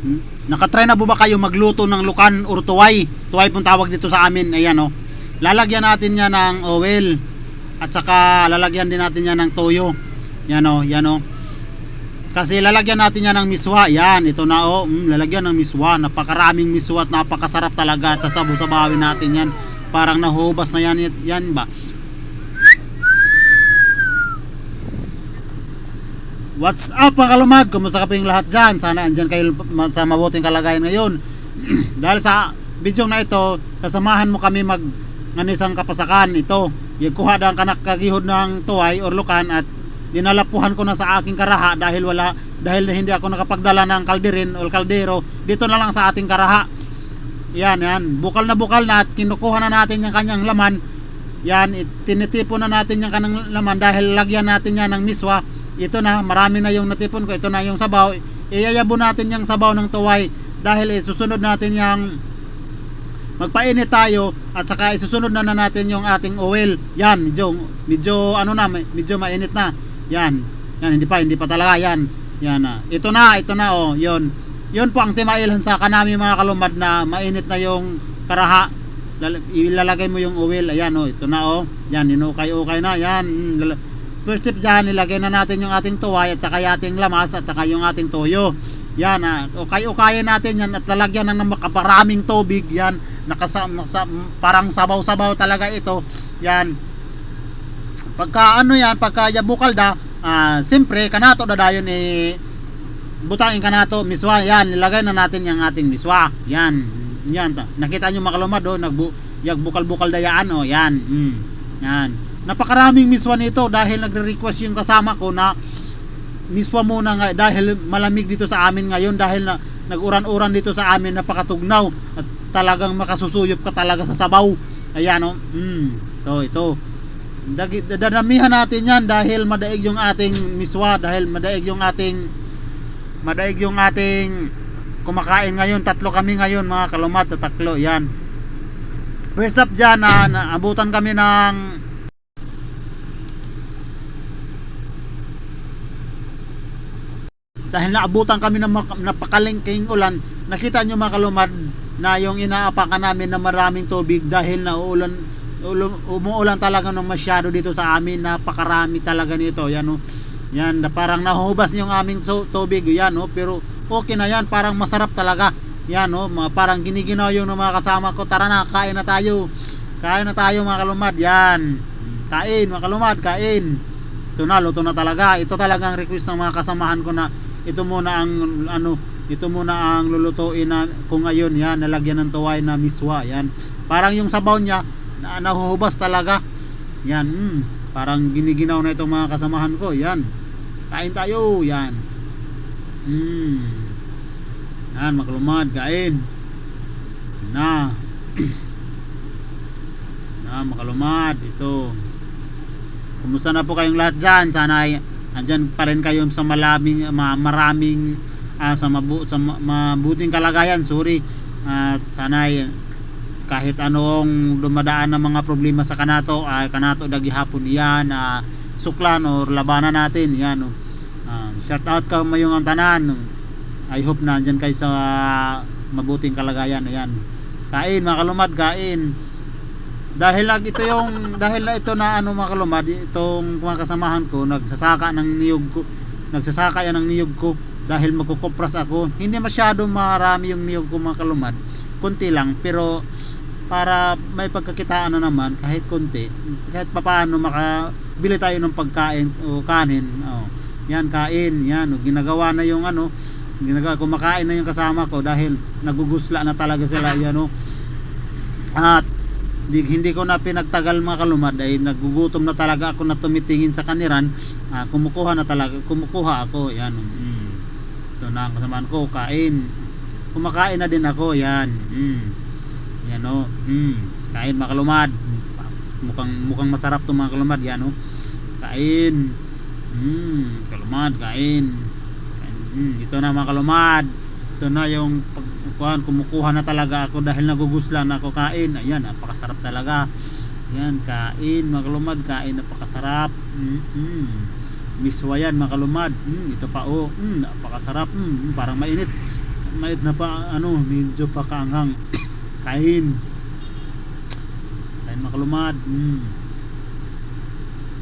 Hmm? Nakatry na po ba kayo magluto ng lukan or tuway? Tuway pong tawag dito sa amin. Ayan oh. Lalagyan natin yan ng oil. At saka lalagyan din natin yan ng toyo. Yan oh, yan oh. Kasi lalagyan natin yan ng miswa. Yan, ito na oh. Mm, lalagyan ng miswa. Napakaraming miswa at napakasarap talaga. At sasabu-sabawin natin yan. Parang nahubas na yan. Yan ba? What's up mga kalumag? Kumusta ka po yung lahat dyan? Sana andyan kayo sa mabuting kalagayan ngayon. Dahil sa video na ito, kasamahan mo kami mag nganisang kapasakan ito. Yung kuha ang kanak kagihod ng tuway or lukan at dinalapuhan ko na sa aking karaha dahil wala dahil hindi ako nakapagdala ng kalderin o kaldero dito na lang sa ating karaha. Yan, yan. Bukal na bukal na at kinukuha na natin yung kanyang laman. Yan, it- tinitipon na natin yung kanyang laman dahil lagyan natin yan ng miswa. Ito na, marami na yung natipon ko. Ito na yung sabaw. Iyayabo natin yung sabaw ng tuway dahil isusunod natin yung magpainit tayo at saka isusunod na, na natin yung ating oil. Yan, medyo, medyo ano na, medyo mainit na. Yan. Yan, hindi pa, hindi pa talaga yan. Yan na. Ito na, ito na oh, yun. Yun po ang timailhan sa kanami mga kalumad na mainit na yung karaha. Lal- Ilalagay mo yung oil. Ayan oh, ito na oh. Yan, inukay-ukay na. Yan. First step dyan, nilagay na natin yung ating tuway at saka yung ating lamas at saka yung ating toyo. Yan, ah, ukay-ukayin natin yan at lalagyan ng makaparaming tubig. Yan, nakasa, nasa, parang sabaw-sabaw talaga ito. Yan. Pagka ano yan, pagka yabukal da, ah, siyempre, kanato da dayon eh, butangin kanato, miswa, yan, nilagay na natin yung ating miswa. Yan, yan. ta- Nakita nyo makalumad, oh, nagbu, yag bukal-bukal dayaan, oh, yan. Mm, yan. Napakaraming miswa nito dahil nagre-request yung kasama ko na miswa muna nga dahil malamig dito sa amin ngayon dahil na nag-uran-uran dito sa amin napakatugnaw at talagang makasusuyop ka talaga sa sabaw. Ayan oh. Mm, ito, ito. Dadamihan natin yan dahil madaig yung ating miswa dahil madaig yung ating madaig yung ating kumakain ngayon tatlo kami ngayon mga kalumat tatlo yan first up dyan na naabutan kami ng dahil naabutan kami ng napakalingking ulan nakita nyo mga kalumad na yung inaapakan namin na maraming tubig dahil nauulan ulo- umuulan talaga ng masyado dito sa amin. Napakarami talaga nito. Yan oh. yan na parang nahuhubas yung aming so, tubig. Yan oh. pero okay na yan. Parang masarap talaga. Yan oh. mga, parang giniginaw yung ng mga kasama ko. Tara na kain na tayo. Kain na tayo mga kalumad. Yan. Kain mga kalumad. Kain. Ito na luto na talaga. Ito talaga ang request ng mga kasamahan ko na ito muna ang ano ito muna ang lulutuin na kung ngayon yan nalagyan ng tuway na miswa yan. Parang yung sabaw niya na, nahuhubas talaga. Yan mm, parang giniginaw na itong mga kasamahan ko yan. Kain tayo yan. Mm. yan makalumad kain. Na. Na makalumad ito. Kumusta na po kayong lahat dyan? Sana ay andyan pa rin kayo sa malaming, ma- maraming ah, sa, mabu, sa ma- mabuting kalagayan. Sorry. At sana ay kahit anong dumadaan ng mga problema sa kanato, ay kanato dagi hapon yan, ah, suklan or labanan natin. Yan. Ah, shout out ka mayong ang tanan. I hope na andyan kayo sa mabuting kalagayan. Ayan. Kain, mga kalumad, kain dahil lag ito yung dahil na ito na ano mga kalumad itong mga kasamahan ko nagsasaka ng niyog ko nagsasaka yan ng niyog ko dahil magkukopras ako. Hindi masyado marami yung niyog ko mga kalumad. Kunti lang pero para may pagkakitaan na naman kahit kunti kahit papaano makabili tayo ng pagkain o kanin oh, yan kain yan. Oh, ginagawa na yung ano ginagawa kumakain na yung kasama ko dahil nagugusla na talaga sila yan oh. at di, hindi ko na pinagtagal mga kalumad ay nagugutom na talaga ako na tumitingin sa kaniran ah, kumukuha na talaga kumukuha ako yan mm. ito na ang kasamaan ko kain kumakain na din ako yan mm. yan o mm. kain mga kalumad mukhang, mukhang masarap to mga kalumad yan o kain mm. kalumad kain, kain. Mm. ito na mga kalumad ito na yung pag kuhan, kumukuha na talaga ako dahil nagugusla na ako. Kain. Ayan napakasarap talaga. Yan kain makalumad. Kain napakasarap. Mm -mm. miswa yan makalumad. Mm, ito pa oh. Mm, napakasarap. Mm, mm, parang mainit. Mait na pa ano medyo pa kaanghang kain. Kain makalumad. Mm.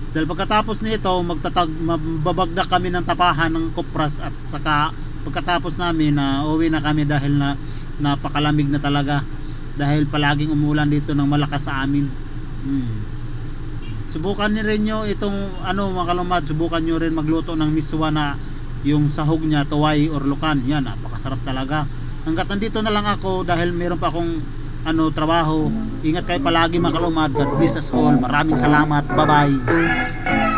dahil pagkatapos nito magtatag mababagdak kami ng tapahan ng kopras at saka pagkatapos namin na uwi na kami dahil na napakalamig na talaga. Dahil palaging umulan dito ng malakas sa amin. Mm. subukan niyo rin nyo itong ano mga kalumad subukan nyo rin magluto ng miswa na yung sahog niya tuway or lukan. Yan napakasarap talaga. Hanggat nandito na lang ako dahil meron pa akong ano trabaho ingat kayo palagi mga kalumad. God bless us all. Maraming salamat. Bye bye